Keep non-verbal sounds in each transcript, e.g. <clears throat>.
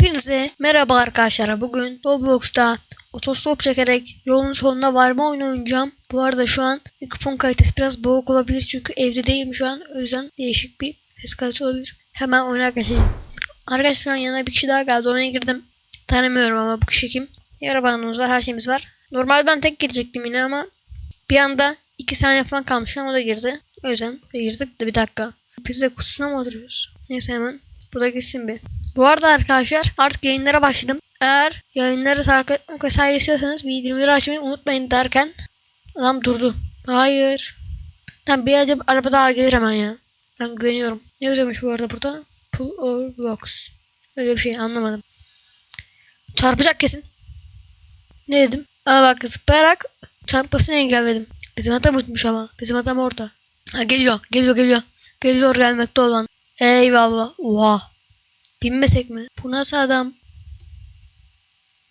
Hepinize merhaba arkadaşlar. Bugün Roblox'ta otostop çekerek yolun sonuna varma oyunu oynayacağım. Bu arada şu an mikrofon kalitesi biraz boğuk olabilir çünkü evde değilim şu an. O yüzden değişik bir ses kalitesi olabilir. Hemen oyuna geçelim. Arkadaşlar şu an yanına bir kişi daha geldi. Oyuna girdim. Tanımıyorum ama bu kişi kim? Yarabanımız var, her şeyimiz var. Normal ben tek girecektim yine ama bir anda iki saniye falan kalmış o da girdi. O yüzden girdik de bir dakika. Biz de kutusuna mı oturuyoruz? Neyse hemen. Bu da gitsin bir. Bu arada arkadaşlar artık yayınlara başladım. Eğer yayınları takip etmek vesaire istiyorsanız bildirimleri açmayı unutmayın derken adam durdu. Hayır. Tamam bir acaba araba daha gelir hemen ya. Ben güveniyorum. Ne yazıyormuş bu arada burada? Pull or blocks. Öyle bir şey anlamadım. Çarpacak kesin. Ne dedim? Ama bak zıplayarak çarpmasını engelledim. Bizim hatam unutmuş ama. Bizim hatam orada. Ha, geliyor. Geliyor geliyor. Geliyor gelmekte olan. Eyvallah. Oha. Binmesek mi? Bu nasıl adam?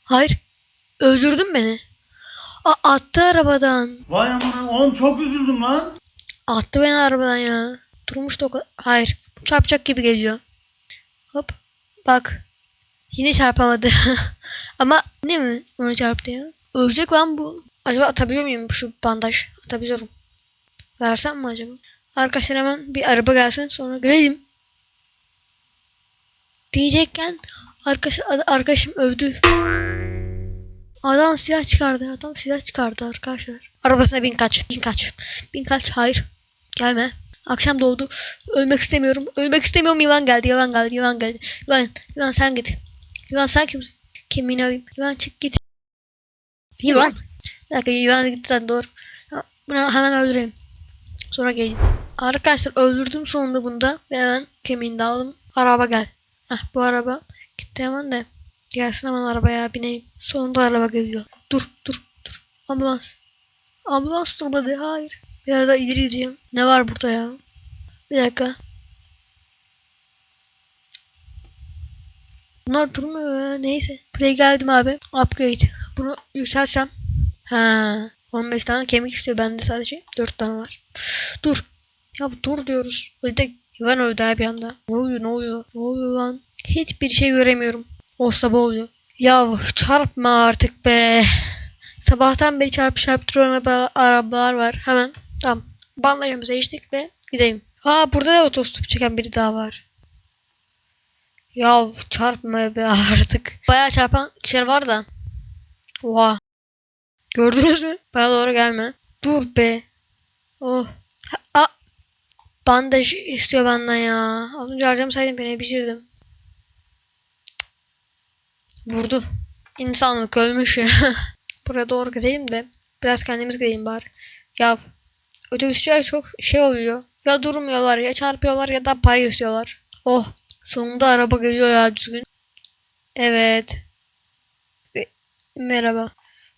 Hayır. Öldürdün beni. A attı arabadan. Vay amına oğlum çok üzüldüm lan. Attı beni arabadan ya. Durmuştu o kadar. Hayır. Çarpacak gibi geliyor. Hop. Bak. Yine çarpamadı. <laughs> Ama ne mi onu çarptı ya? Ölecek lan bu. Acaba atabiliyor muyum şu bandaj? Atabiliyorum. Versem mi acaba? Arkadaşlar hemen bir araba gelsin sonra geleyim. Diyecekken arkadaş, arkadaşım övdü. Adam silah çıkardı. Adam silah çıkardı arkadaşlar. Arabasına bin kaç. Bin kaç. Bin kaç. Hayır. Gelme. Akşam doğdu. Ölmek istemiyorum. Ölmek istemiyorum. Yılan geldi. Yılan geldi. Yılan geldi. Yılan. Yılan sen git. Yılan sen kimsin? Kimliğini alayım. Yılan çık git. Yılan. Bir dakika yılan git sen doğru. Bunu hemen öldüreyim. Sonra gelin. Arkadaşlar öldürdüm sonunda bunda. Ve hemen kemiğini de aldım. Araba gel. Heh, bu araba gitti hemen de. Gelsin hemen arabaya bineyim. Sonunda araba geliyor. Dur dur dur. Ambulans. Ambulans durmadı. Hayır. Biraz daha ileri gideceğim. Ne var burada ya? Bir dakika. Bunlar durmuyor ya. Neyse. Play geldim abi. Upgrade. Bunu yükseltsem. Ha. 15 tane kemik istiyor bende sadece. 4 tane var. Dur. Ya dur diyoruz. Öyle Ivan öldü abi bir anda. Ne oluyor ne oluyor? Ne oluyor lan? Hiçbir şey göremiyorum. O sabah oluyor. Ya çarpma artık be. Sabahtan beri çarpı çarpı duran araba, arabalar var. Hemen tamam. Bandajımıza içtik ve gidelim. Aa burada da otostop çeken biri daha var. Ya çarpma be artık. Bayağı çarpan kişiler var da. Oha. Gördünüz mü? Bana doğru gelme. Dur be. Oh. Bandaj istiyor benden ya. Az önce harcamasaydım beni pişirdim. Vurdu. İnsanlık ölmüş ya. <laughs> Buraya doğru gidelim de. Biraz kendimiz gidelim bari. Ya otobüsçüler çok şey oluyor. Ya durmuyorlar ya çarpıyorlar ya da para istiyorlar. Oh. Sonunda araba geliyor ya düzgün. Evet. Ve- Merhaba.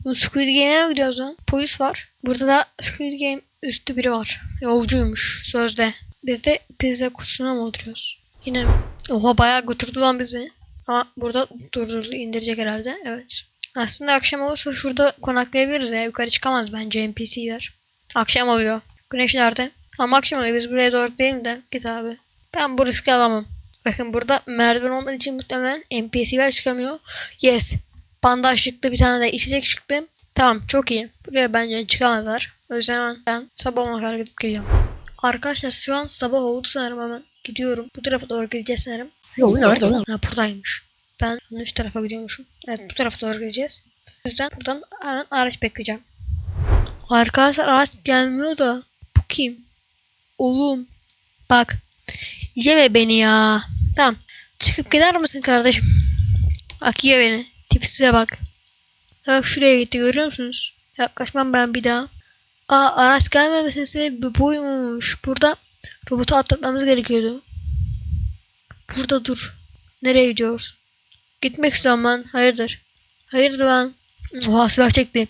Bu Squid Game'e mi gidiyoruz lan? Polis var. Burada da Squid Game üstü biri var. Yolcuymuş sözde. Biz de pizza kutusuna mı oturuyoruz? Yine? Oha bayağı götürdü lan bizi. Ama burada durdurdu indirecek herhalde. Evet. Aslında akşam olursa şurada konaklayabiliriz ya. Yukarı çıkamaz bence NPC var. Akşam oluyor. Güneş nerede? Ama akşam oluyor. Biz buraya doğru gidelim de. Git abi. Ben bu riski alamam. Bakın burada merdiven olmadığı için muhtemelen NPC'ler çıkamıyor. Yes. Bandaj çıktı. Bir tane de içecek çıktı. Tamam çok iyi. Buraya bence çıkamazlar. O yüzden hemen ben sabah ona kadar gidip geliyorum. Arkadaşlar şu an sabah oldu sanırım hemen. Gidiyorum. Bu tarafa doğru gideceğiz sanırım. Yol nerede lan? Ha buradaymış. Ben yanlış tarafa gidiyormuşum. Evet bu tarafa doğru gideceğiz. O yüzden buradan hemen araç bekleyeceğim. Arkadaşlar araç gelmiyor da. Bu kim? Oğlum. Bak. Yeme beni ya. Tamam. Çıkıp gider misin kardeşim? Bak ye beni. Tipsize bak. Bak şuraya gitti görüyor musunuz? Yaklaşmam ben bir daha. Aa araç gelmemesinin sebebi buymuş. Burada robotu atlatmamız gerekiyordu. Burada dur. Nereye gidiyoruz? Gitmek istiyorum ben. Hayırdır? Hayırdır ben? Oha silah çekti.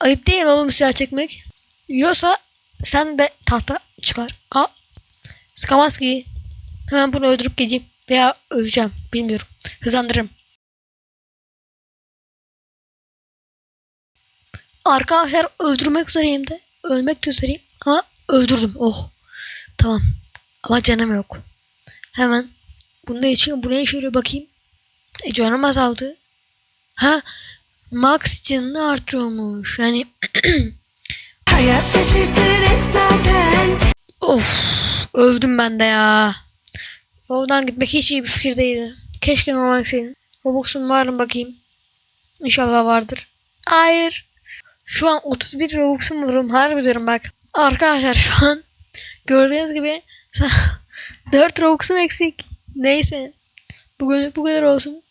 Ayıp değil mi oğlum silah çekmek? Yiyorsa sen de tahta çıkar. Ha? Sıkamaz ki. Hemen bunu öldürüp gideyim. Veya öleceğim. Bilmiyorum. Hızlandırırım. Arkadaşlar öldürmek üzereyim de. Ölmek de üzereyim. Ama öldürdüm. Oh. Tamam. Ama canım yok. Hemen bunu da için bu ne işe yarıyor bakayım. E canım azaldı. Ha max canını artırıyormuş. Yani <clears throat> Hayat şaşırtır hep zaten of öldüm ben de ya. Yoldan gitmek hiç iyi bir fikir değildi. Keşke normal senin. Robux'un var mı bakayım. İnşallah vardır. Hayır. Şu an 31 Robux'um vururum. Harbi diyorum bak. Arkadaşlar şu an gördüğünüz gibi <laughs> 4 Robux'um eksik. Neyse. Bugünlük bu kadar olsun.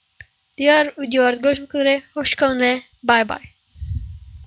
Diğer videolarda görüşmek üzere. Hoşçakalın ve bay bay.